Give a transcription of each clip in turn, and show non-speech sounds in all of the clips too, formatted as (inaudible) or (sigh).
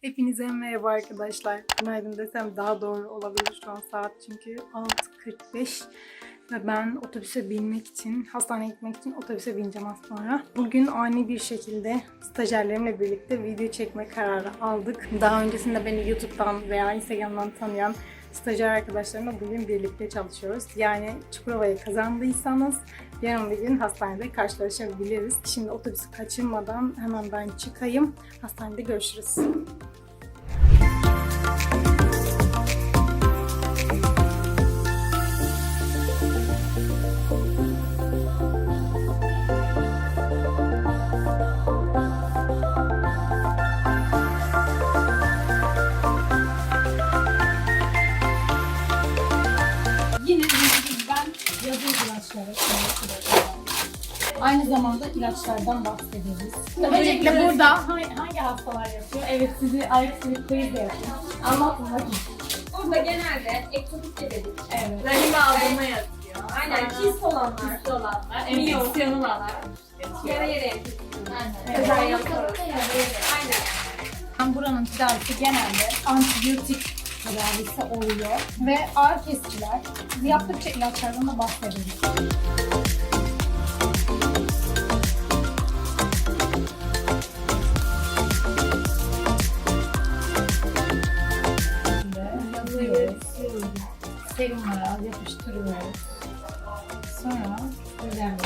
Hepinize merhaba arkadaşlar. Günaydın desem daha doğru olabilir şu an saat çünkü 6.45 ve ben otobüse binmek için, hastaneye gitmek için otobüse bineceğim az sonra. Bugün ani bir şekilde stajyerlerimle birlikte video çekme kararı aldık. Daha öncesinde beni YouTube'dan veya Instagram'dan tanıyan stajyer arkadaşlarımla bugün birlikte çalışıyoruz. Yani Çukurova'yı kazandıysanız yarın bir gün hastanede karşılaşabiliriz. Şimdi otobüsü kaçırmadan hemen ben çıkayım. Hastanede görüşürüz. Zamanda ilaçlardan bahsederiz. Öncelikle burada hangi, hangi hastalar yapıyor? Evet sizi simit quiz de yapıyor. Anlatın bakayım. Burada genelde ektopik dedik. Evet. Rahim aldırma yazıyor. Aynen kist olanlar. Kist olanlar. Enfeksiyon olanlar. Yara yara enfeksiyonu. Evet. Yapıyoruz. Aynen. Buranın tedavisi genelde antibiyotik tedavisi oluyor ve ağrı kesiciler. Biz yaptıkça ilaçlardan da bahsederiz. Serumlara yapıştırıyoruz. Sonra üzerine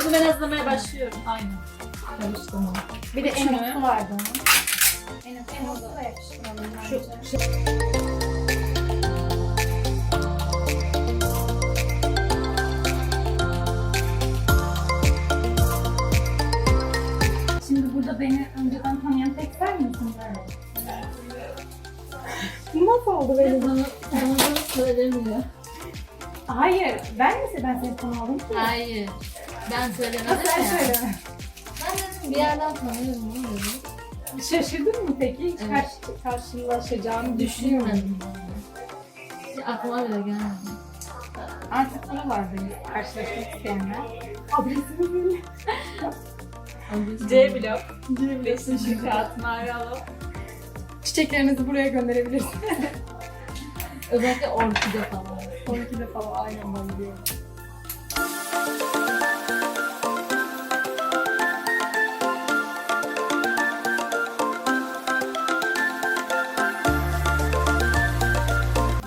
Bunu ben hazırlamaya başlıyorum. Aynen. Karıştırma. Bir de Üçünü. enosu vardı onun. Enosu, enosu da yakıştıralım bence. Şu, Şimdi burada beni önceden tanıyan tek sen misin böyle? Nasıl oldu benim? Bana, bana söylemiyor. Hayır, ben mi ben seni tanımadım ki? Hayır. Ben söylemedim Nasıl sen ya. söyleme. Ben dedim bir yerden tanıyorum onu dedim. Şaşırdın mı peki? Hiç Evet. karşı, karşılaşacağını düşünüyor? Düşünmedim. Hiç aklıma bile gelmedi. Artık bunu var benim karşılaşmak isteyenler. Adresini verin. C blok. C blok. Beşinci kat. Çiçeklerinizi buraya gönderebilirsiniz. (laughs) Özellikle orkide falan. 12'de falan aynen ben biliyorum.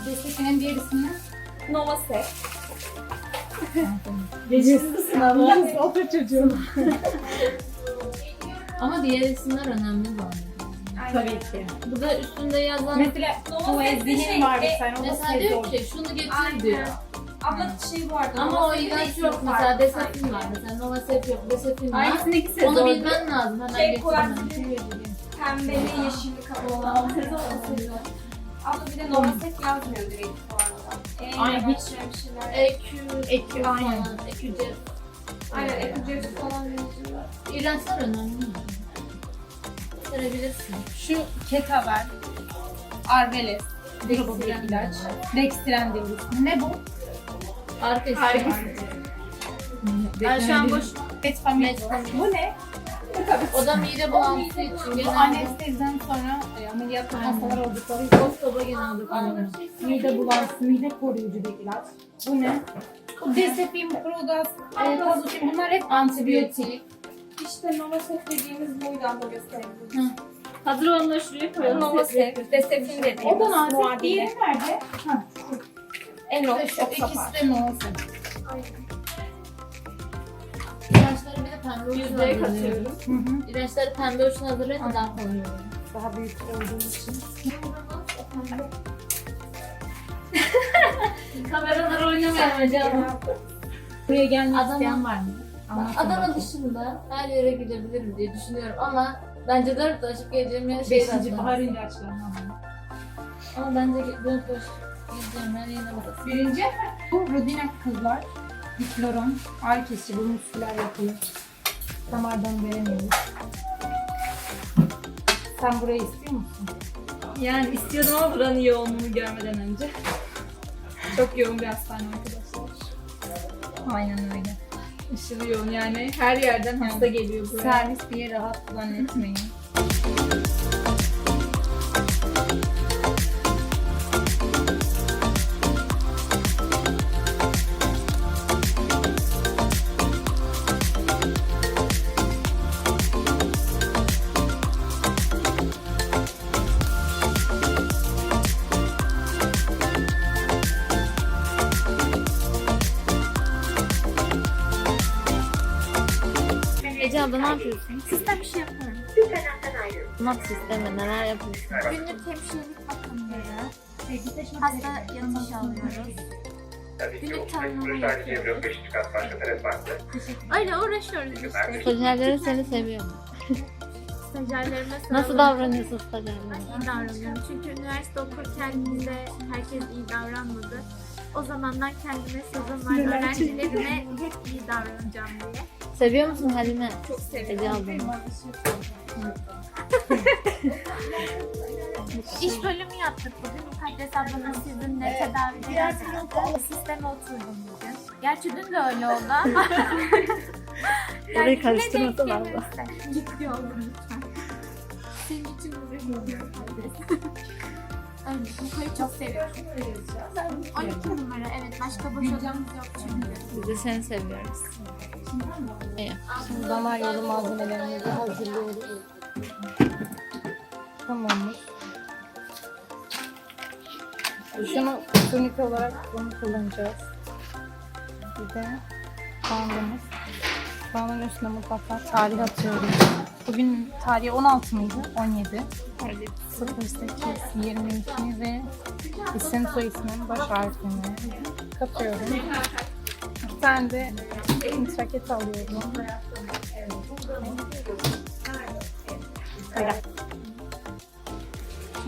Destekleyen diğer ismi Nova Set. Otur çocuğum? Ama diğer isimler önemli bu arada. Tabii ki. Burada üstünde yazan Mesela Tuvazdinin var bir tane. O da mesela diyor ki şunu getir Aynen. diyor. Abla şey vardı. Ama o ilaç yok. Mesela Desefin var. Mesela Novasep yok. Desefin var. Aynısındaki sezon. Onu bilmen lazım. Hemen Şey, getirmen. Pembeli, yeşilli kapı olan. Abla bir de Novaset yazmıyor direkt bu arada. E, Aynen, hiç- bir şeyler. EQ, EQ, aynen. EQC. Aynen, falan yazıyor. İlaçlar önemli. Gösterebilirsin. Şu Ketaver, Arbeles, grubu bir ilaç. İsmi. Ne bu? Arkası. Harika. Ben şu an boş. Metformin. Bu ne? O da mide bulantısı için Bu genelde anesteziden sonra e, hastalar oldukları için Kostoba genelde kullanılır. mide bulantısı, mide koruyucu bir ilaç. Bu ne? Bu Desefin, Progas, e, Tazuçin bunlar hep antibiyotik. İşte Novaset dediğimiz buydu abla gösterebilirim. Hazır olanları şuraya koyalım. Novaset, Desefin dediğimiz. O da nazik. Diğeri nerede? Ha, Enok, şu ikisi de Novoset. İlaçları bir de pembe uçuna Yüzdeye hazırlıyorum. katıyorum. Hı hı. İlaçları pembe uçuna hazırlayın da daha kolay olur. Daha büyük olduğu için. Kameralar oynamayalım canım. Buraya gelmek isteyen var mı? Adana dışında her yere gidebilirim diye düşünüyorum ama bence dört açıp geleceğim yer şey Beşinci bahar ilaçlarını Ama bence dört açıp geleceğim yer yine burası. Birinci bu Rodinak kızlar. Difloron, ağrı kesici, bu musküler yapılır. Damardan veremiyoruz. Sen burayı istiyor musun? Yani istiyordum ama buranın yoğunluğunu görmeden önce. Çok yoğun bir hastane arkadaşlar. Aynen öyle. Aşırı yoğun yani her yerden hasta geliyor buraya. Servis diye rahat zannetmeyin. (laughs) sınavda ne yapıyorsun? Sistem işi yapıyorum. Sınav sistemi neler yapıyorsun? Günlük hemşirelik bakımları. Hasta yatış alıyoruz. Günlük tanımlama yapıyoruz. Öyle uğraşıyoruz işte. Stajyerlerin seni seviyor mu? Stajyerlerime Nasıl davranıyorsun stajyerlere? İyi davranıyorum. Çünkü üniversite okurken de herkes iyi davranmadı. O zamandan kendime sözüm var. Öğrencilerime hep iyi davranacağım diye. Seviyor musun Halime? Çok Hediye aldım. (laughs) İş bölümü yaptık bugün. Mukaddes ablanın sizinle tedavi yazdık. Sisteme oturdum bugün. Gerçi dün de öyle oldu ama. (laughs) Orayı ne karıştırmasın denk abla. gelirse. Ciddi olun lütfen. Senin için uğraşıyorum Mukaddes. Öyle. Mukayı çok seviyorum. 12 numara evet. Başka boş odamız yok çünkü. Biz de seni seviyoruz. Şimdi damar yolu malzemelerimizi hazırlıyoruz. Tamamız. Şunu turnike olarak bunu kullanacağız. Bir de bandımız. Bandın üstüne mutlaka tarih atıyoruz. Bugün tarihi 16 mıydı? 17. 08, 22 ve isim soy ismin baş harfini katıyorum. Bir tane de intraket alıyorum. Böyle.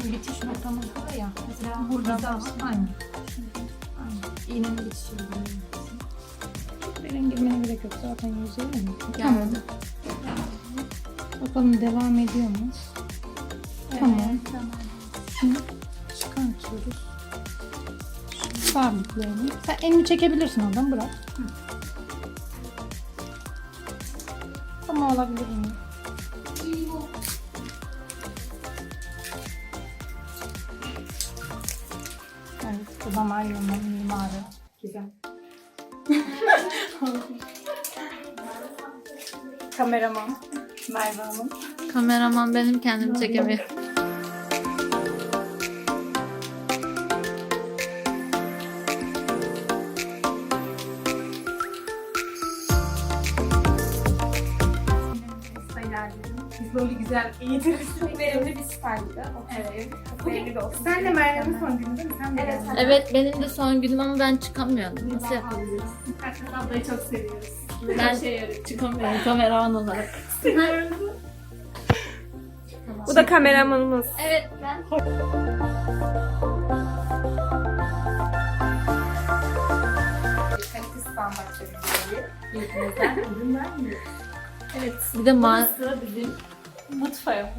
Şimdi bitiş noktamız burada ya. Mesela burada da aynı. İğnenin bitişi Benim girmene gerek yok. Zaten yüzüyor ya. Tamam. Bakalım devam ediyor mu? Tamam. Şimdi çıkartıyoruz. Sabitleyelim. Sen elini çekebilirsin oradan bırak. Hı. Tamam olabilir mi? Evet, bu damar yolunun mimarı. Güzel. (laughs) Kameraman Merve Hanım. Kameraman benim kendimi çekemiyor. Biz böyle güzel. Çok verimli bir stajdı. Evet. Sen de Merve'nin son günü değil mi? Sen de Evet, geldin. Evet benim de son günüm ama ben çıkamıyordum. Nasıl yapabiliriz? Erkan ablayı çok seviyoruz. Ben çıkamıyorum kameraman olarak. Bu da kameramanımız. Evet ben. Kalite standartları gibi bildiğinizden ürün vermiyoruz. Evet. Bir de ma Sıra bizim mutfağımız.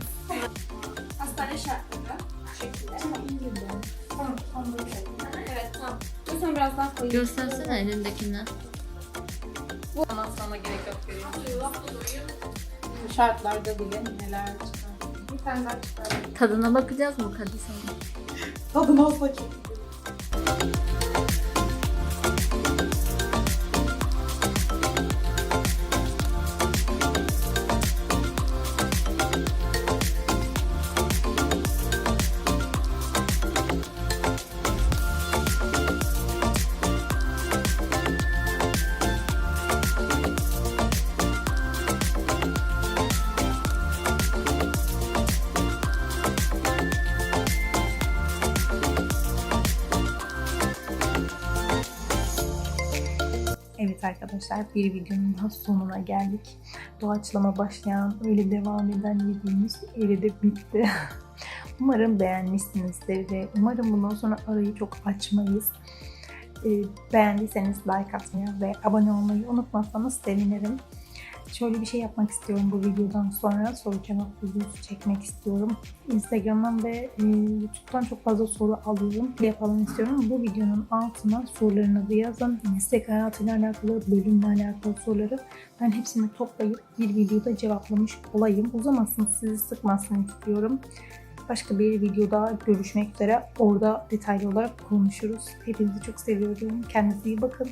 Hastane şartları. Bu şekilde. Tamam, tamam. Evet tamam. Lütfen biraz daha koyayım. göstersene elindekini. Ondan sonra gerek yok. Bu şartlarda bile neler çıkar. Bir tane daha çıkar. Tadına bakacağız mı Kadir sana? Tadını olsa çok. Arkadaşlar bir videonun daha sonuna geldik. Doğaçlama başlayan öyle devam eden videomuz öyle de bitti. (laughs) umarım beğenmişsinizdir ve umarım bundan sonra arayı çok açmayız. Ee, beğendiyseniz like atmayı ve abone olmayı unutmazsanız sevinirim. Şöyle bir şey yapmak istiyorum bu videodan sonra soru cevap videosu çekmek istiyorum. Instagram'dan ve e, YouTube'dan çok fazla soru alıyorum. Yapalım istiyorum. Bu videonun altına sorularınızı yazın. Meslek hayatıyla alakalı, bölümle alakalı soruları ben hepsini toplayıp bir videoda cevaplamış olayım. Uzamasın, sizi sıkmasın istiyorum. Başka bir videoda görüşmek üzere. Orada detaylı olarak konuşuruz. Hepinizi çok seviyorum. Kendinize iyi bakın.